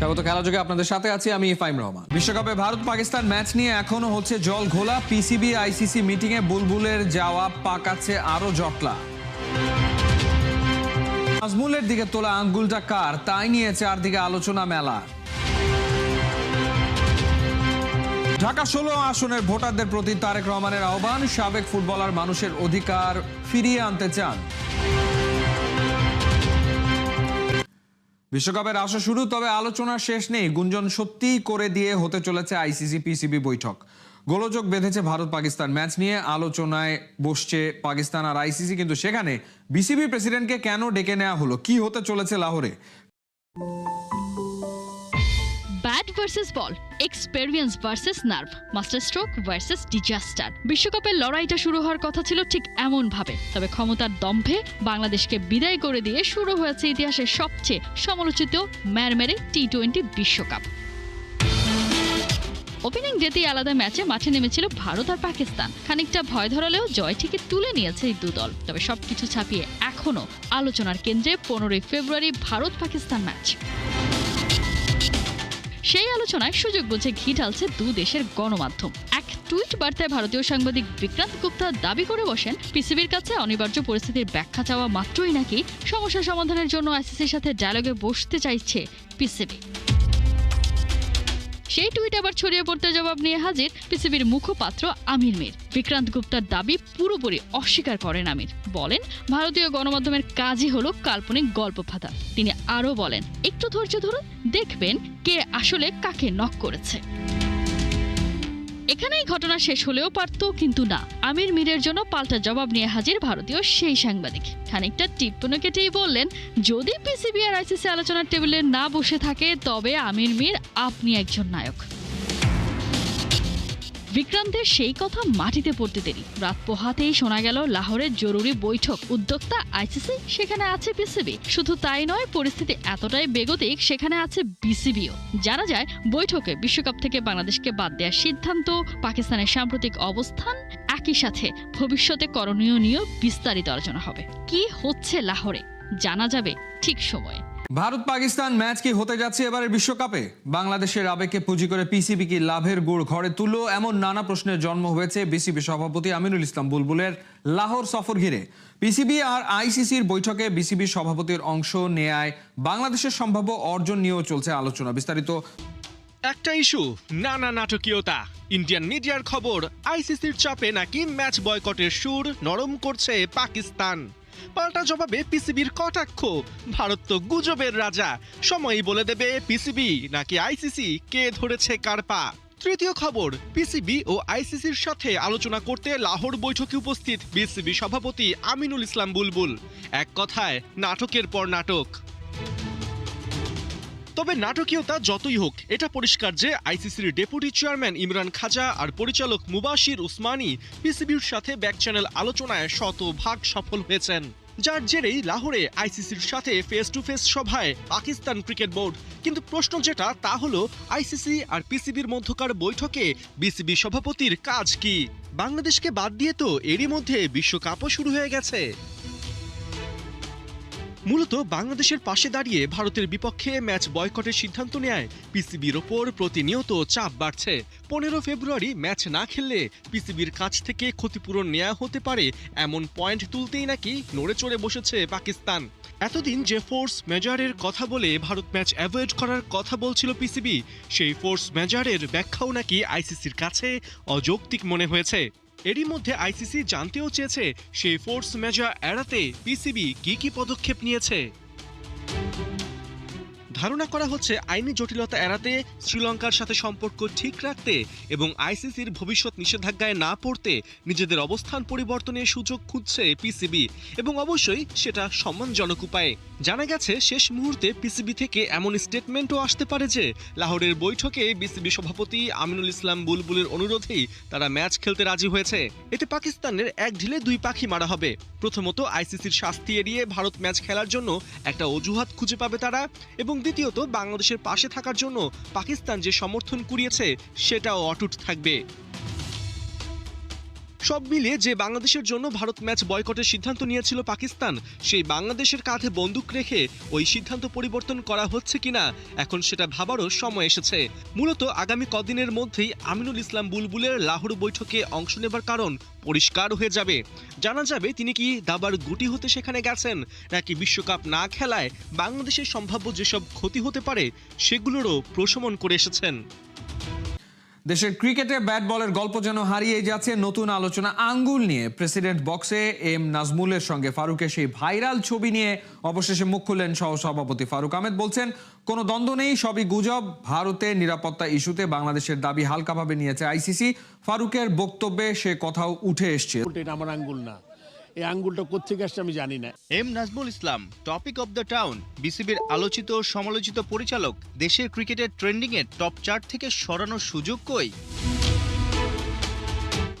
স্বাগত খেলা যোগে আপনাদের সাথে আছি আমি ইফাইম রহমান। বিশ্বকাপে ভারত পাকিস্তান ম্যাচ নিয়ে এখনও হচ্ছে জল ঘোলা। পিসিবি, আইসিসি বুলবুলের পাকাচ্ছে জটলা। দিকে তোলা আঙ্গুলটা কার? তাই নিয়ে চারদিকে আলোচনা মেলা। ঢাকা ষোলো আসনের ভোটারদের প্রতি তারেক রহমানের আহ্বান। সাবেক ফুটবলার মানুষের অধিকার ফিরিয়ে আনতে চান। বিশ্বকাপের আসা শুরু, তবে আলোচনা শেষ নেই। গুঞ্জন সত্যিই করে দিয়ে হতে চলেছে আইসিসি, পিসিবি বৈঠক। গোলযোগ বেঁধেছে ভারত পাকিস্তান। ম্যাচ নিয়ে আলোচনায় বসছে পাকিস্তান আর আইসিসি, কিন্তু সেখানে বিসিবি প্রেসিডেন্টকে কেন ডেকে নেওয়া হলো? কি হতে চলেছে লাহোরে? Bat versus ball experience versus nerve master stroke versus disaster বিশ্বকাপের লড়াইটা শুরু হওয়ার কথা ছিল ঠিক এমন ভাবে তবে ক্ষমতার দম্ভে বাংলাদেশকে বিদায় করে দিয়ে শুরু হয়েছে ইতিহাসের সবচেয়ে সমালোচিত ম্যারমেরে টি টোয়েন্টি বিশ্বকাপ। ওপেনিং ডেতেই আলাদা ম্যাচে মাঠে নেমেছিল ভারত আর পাকিস্তান। খানিকটা ভয় ধরালেও জয় ঠিকই তুলে নিয়েছে এই দুদল। তবে সবকিছু ছাপিয়ে এখনও আলোচনার কেন্দ্রে পনেরোই ফেব্রুয়ারি ভারত পাকিস্তান ম্যাচ। সেই আলোচনায় সুযোগ বুঝে ঘি ঢালছে দু দেশের গণমাধ্যম। এক টুইট বার্তায় ভারতীয় সাংবাদিক বিক্রান্ত গুপ্তা দাবি করে বসেন পিসিবির কাছে অনিবার্য পরিস্থিতির ব্যাখ্যা চাওয়া মাত্রই নাকি সমস্যা সমাধানের জন্য আইসিসির সাথে ডায়ালগে বসতে চাইছে পিসিবি সেই টুইট আবার ছড়িয়ে পড়তে জবাব নিয়ে হাজির পিসিবির মুখপাত্র আমির মির। বিক্রান্ত গুপ্তার দাবি পুরোপুরি অস্বীকার করেন আমির। বলেন, ভারতীয় গণমাধ্যমের কাজই হলো কাল্পনিক গল্প ফাঁদা। তিনি আরও বলেন, একটু ধৈর্য ধরুন, দেখবেন কে আসলে কাকে নক করেছে। এখানেই ঘটনা শেষ হলেও পারত কিন্তু না। আমির মীরের জন্য পাল্টা জবাব নিয়ে হাজির ভারতীয় সেই সাংবাদিক। খানিকটা টিপ্পনো কেটেই বললেন, যদি পিসিবি আর আইসিসি আলোচনার টেবিলে না বসে থাকে, তবে আমির মীর আপনি একজন নায়ক। বিক্রান্তের সেই কথা মাটিতে পড়তে দেরি। রাত পোহাতেই শোনা গেল লাহোরের জরুরি বৈঠক। উদ্যোক্তা আইসিসি সেখানে আছে পিসিবি শুধু তাই নয়, পরিস্থিতি এতটাই বেগতিক, সেখানে আছে বিসিবিও। জানা যায়, বৈঠকে বিশ্বকাপ থেকে বাংলাদেশকে বাদ দেওয়ার সিদ্ধান্ত, পাকিস্তানের সাম্প্রতিক অবস্থান একই সাথে ভবিষ্যতে করণীয় নিয়েও বিস্তারিত আলোচনা হবে। কি হচ্ছে লাহোরে? জানা যাবে ঠিক সময়ে। ভারত পাকিস্তান ম্যাচ কি হতে যাচ্ছে এবারের বিশ্বকাপে? বাংলাদেশের আবেগকে পুঁজি করে পিসিবি কি লাভের গুড় ঘরে তুললো এমন নানা প্রশ্নের জন্ম হয়েছে বিসিবি সভাপতি আমিনুল ইসলাম বুলবুলের লাহোর সফর ঘিরে। পিসিবি আর আইসিসির বৈঠকে বিসিবি সভাপতির অংশ নেয়ায় বাংলাদেশের সম্ভাব্য অর্জন নিয়েও চলছে আলোচনা। বিস্তারিত। একটা ইস্যু, নানা নাটকীয়তা। ইন্ডিয়ান মিডিয়ার খবর আইসিসির চাপে নাকি ম্যাচ বয়কটের সুর নরম করছে পাকিস্তান। পাল্টা জবাবে পিসিবির কটাক্ষ। ভারত তো গুজবের রাজা। সময়ই বলে দেবে পিসিবি, নাকি আইসিসি? কে ধরেছে কার পা? তৃতীয় খবর, পিসিবি ও আইসিসির সাথে আলোচনা করতে লাহোর বৈঠকে উপস্থিত বিসিবি সভাপতি আমিনুল ইসলাম বুলবুল। এক কথায়, নাটকের পর নাটক। তবে নাটকীয়তা যতই হোক, এটা পরিষ্কার যে আইসিসির ডেপুটি চেয়ারম্যান ইমরান খাজা আর পরিচালক মুবাশির উসমানী পিসিবির সাথে ব্যাক চ্যানেল আলোচনায় শতভাগ সফল হয়েছেন। যার জেরেই লাহোরে আইসিসির সাথে ফেস টু ফেস সভায় পাকিস্তান ক্রিকেট বোর্ড। কিন্তু প্রশ্ন যেটা, তা হলো, আইসিসি আর পিসিবির মধ্যকার বৈঠকে বিসিবি সভাপতির কাজ কি? বাংলাদেশকে বাদ দিয়ে তো এরই মধ্যে বিশ্বকাপও শুরু হয়ে গেছে। মূলত বাংলাদেশের পাশে দাঁড়িয়ে ভারতের বিপক্ষে ম্যাচ বয়কটের সিদ্ধান্ত নেয়। পিসিবির ওপর প্রতিনিয়ত চাপ বাড়ছে। পনেরো ফেব্রুয়ারি ম্যাচ না খেললে পিসিবির কাছ থেকে ক্ষতিপূরণ নেওয়া হতে পারে এমন পয়েন্ট তুলতেই নাকি নড়ে চড়ে বসেছে পাকিস্তান। এতদিন যে ফোর্স মেজারের কথা বলে ভারত ম্যাচ অ্যাভয়েড করার কথা বলছিল পিসিবি, সেই ফোর্স মেজারের ব্যাখ্যাও নাকি আইসিসির কাছে অযৌক্তিক মনে হয়েছে। এরই মধ্যে আইসিসি জানতেও চেয়েছে সেই ফোর্স মেজার এড়াতে পিসিবি কি কি পদক্ষেপ নিয়েছে। ধারণা করা হচ্ছে আইনি জটিলতা এড়াতে শ্রীলঙ্কার সাথে সম্পর্ক ঠিক রাখতে এবং আইসিসির ভবিষ্যৎ নিষেধাজ্ঞায় না পড়তে নিজেদের অবস্থান পরিবর্তনের সুযোগ খুঁজছে পিসিবি এবং অবশ্যই সেটা সম্মানজনক উপায়ে। জানা গেছে, শেষ মুহূর্তে পিসিবি থেকে এমন স্টেটমেন্টও আসতে পারে যে, লাহোরের বৈঠকে বিসিবি সভাপতি আমিনুল ইসলাম বুলবুলের অনুরোধেই তারা ম্যাচ খেলতে রাজি হয়েছে। এতে পাকিস্তানের এক ঢিলে দুই পাখি মারা হবে। প্রথমত, আইসিসির শাস্তি এড়িয়ে ভারত ম্যাচ খেলার জন্য একটা অজুহাত খুঁজে পাবে তারা। এবং দ্বিতীয়ত, বাংলাদেশের পাশে থাকার জন্য পাকিস্তান যে সমর্থন কুড়িয়েছে, সেটাও অটুট থাকবে। সব মিলিয়ে যে বাংলাদেশের জন্য ভারত ম্যাচ বয়কটের সিদ্ধান্ত নিয়েছিল পাকিস্তান, সেই বাংলাদেশের কাঁধে বন্দুক রেখে ওই সিদ্ধান্ত পরিবর্তন করা হচ্ছে কিনা, এখন সেটা ভাবারও সময় এসেছে। মূলত আগামী কদিনের মধ্যেই আমিনুল ইসলাম বুলবুলের লাহোর বৈঠকে অংশ নেবার কারণ পরিষ্কার হয়ে যাবে। জানা যাবে তিনি কি দাবার গুটি হতে সেখানে গেছেন, নাকি বিশ্বকাপ না খেলায় বাংলাদেশের সম্ভাব্য যেসব ক্ষতি হতে পারে, সেগুলোরও প্রশমন করে এসেছেন। দেশের ক্রিকেটে ব্যাট বলের গল্প যেন হারিয়ে যাচ্ছে নতুন আলোচনা আঙ্গুল নিয়ে। প্রেসিডেন্ট বক্সে এম নাজমুলের সঙ্গে ফারুকের সেই ভাইরাল ছবি নিয়ে অবশেষে মুখ খুললেন সহ সভাপতি ফারুক আহমেদ। বলছেন, কোনো দ্বন্দ্ব নেই, সবই গুজব। ভারতে নিরাপত্তা ইস্যুতে বাংলাদেশের দাবি হালকাভাবে নিয়েছে আইসিসি। ফারুকের বক্তব্যে সে কথাও উঠে এসছে। আমার আঙ্গুল না। এই আঙ্গুলটা কোথেকে আসছে আমি জানি না। M Nazmul Islam, topic of the town, বিসিবির আলোচিত ও সমালোচিত পরিচালক, দেশের ক্রিকেটের ট্রেন্ডিং এর টপ চার্ট থেকে সরানোর সুযোগ কই?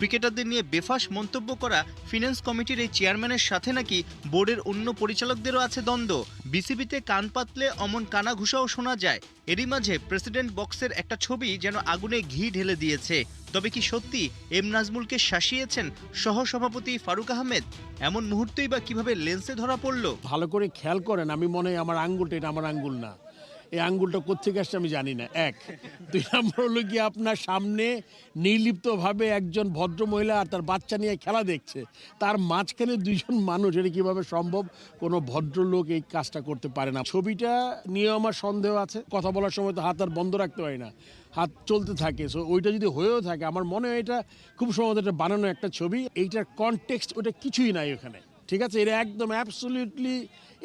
ক্রিকেটারদের নিয়ে বেফাস মন্তব্য করা ফিনান্স কমিটির এই চেয়ারম্যানের সাথে নাকি বোর্ডের অন্য পরিচালকদেরও আছে দ্বন্দ্ব। বিসিবিতে কান পাতলে অমন কানা ঘুষাও শোনা যায়। এরই মাঝে প্রেসিডেন্ট বক্সের একটা ছবি যেন আগুনে ঘি ঢেলে দিয়েছে। তবে কি সত্যি এম নাজমুলকে শাসিয়েছেন সহসভাপতি ফারুক আহমেদ? এমন মুহূর্তেই বা কীভাবে লেন্সে ধরা পড়ল? ভালো করে খেয়াল করেন, আমি মনে হয় আমার আঙ্গুলটা, এটা আমার আঙ্গুল না। এই আঙ্গুলটা কোথেকে আসছে আমি জানি না। এক, দুই নম্বর হলো কি আপনার সামনে নির্লিপ্তভাবে একজন ভদ্র মহিলা আর তার বাচ্চা নিয়ে খেলা দেখছে। তার মাঝখানে দুইজন মানুষ, এটা কীভাবে সম্ভব? কোনো ভদ্রলোক এই কাজটা করতে পারে না। ছবিটা নিয়ে আমার সন্দেহ আছে। কথা বলার সময় তো হাত আর বন্ধ রাখতে হয় না। হাত চলতে থাকে। সো ওইটা যদি হয়েও থাকে, আমার মনে হয় এটা খুব সম্ভবত এটা বানানো একটা ছবি। এইটার কনটেক্সট ওটা কিছুই নাই ওখানে। ঠিক আছে? এটা একদম অ্যাবসলিউটলি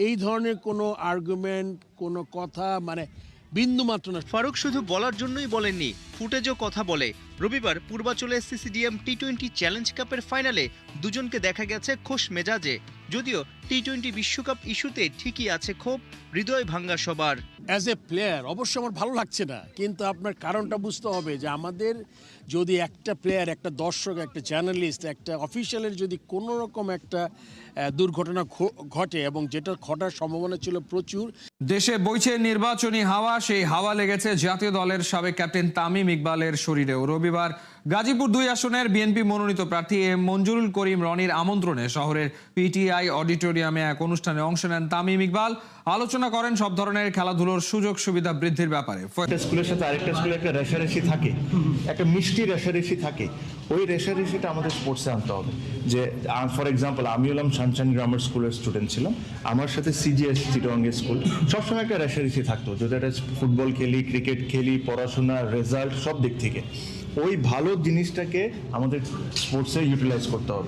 এই ধরনের কোনো আর্গুমেন্ট কোনো কথা মানে বিন্দু মাত্র না। ফারুক শুধু বলার জন্যই বলেননি, ফুটেজও কথা বলে। রবিবার পূর্বাচলে সিসিডিএম টি টোয়েন্টি চ্যালেঞ্জ কাপের ফাইনালে দুজনকে দেখা গেছে খোশ মেজাজে। যদিও টি টোয়েন্টি বিশ্বকাপ ইস্যুতে ঠিকই আছে ক্ষোভ হৃদয় ভাঙ্গা সবার। অ্যাজ এ প্লেয়ার অবশ্য আমার ভালো লাগছে না কিন্তু আপনার কারণটা বুঝতে হবে যে আমাদের যদি একটা প্লেয়ার একটা দর্শক একটা জার্নালিস্ট একটা অফিসিয়ালের যদি কোনো রকম একটা দুর্ঘটনা ঘ- ঘটে এবং যেটা ঘটার সম্ভাবনা ছিল প্রচুর। দেশে বইছে নির্বাচনী হাওয়া সেই হাওয়া লেগেছে জাতীয় দলের সাবেক ক্যাপ্টেন তামিম ইকবালের শরীরেও। রবিবার গাজীপুর দুই আসনের বিএনপি মনোনীত প্রার্থী এম মঞ্জুরুল করিম রনির আমন্ত্রণে শহরের পিটিআই অডিটোরিয়ামে এক অনুষ্ঠানে অংশ নেন তামিম ইকবাল। আলোচনা করেন সব ধরনের খেলাধুলোর সুযোগ সুবিধা বৃদ্ধির ব্যাপারে। স্কুলের সাথে আরেকটা স্কুলের একটা রেশারেশি থাকে। একটা মিষ্টি রেশারেশি থাকে। ওই রেশারেশিটা আমাদের স্পোর্টসে আনতে হবে। যে ফর এক্সাম্পল আমি হলাম সানশাইন গ্রামার স্কুলের স্টুডেন্ট ছিলাম। আমার সাথে সিজিএস চিটংয়ের স্কুল, সবসময় একটা রেশারেশি থাকতো। যদি একটা ফুটবল খেলি, ক্রিকেট খেলি পড়াশোনা রেজাল্ট সব দিক থেকে। ওই ভালো জিনিসটাকে আমাদের স্পোর্টসে ইউটিলাইজ করতে হবে।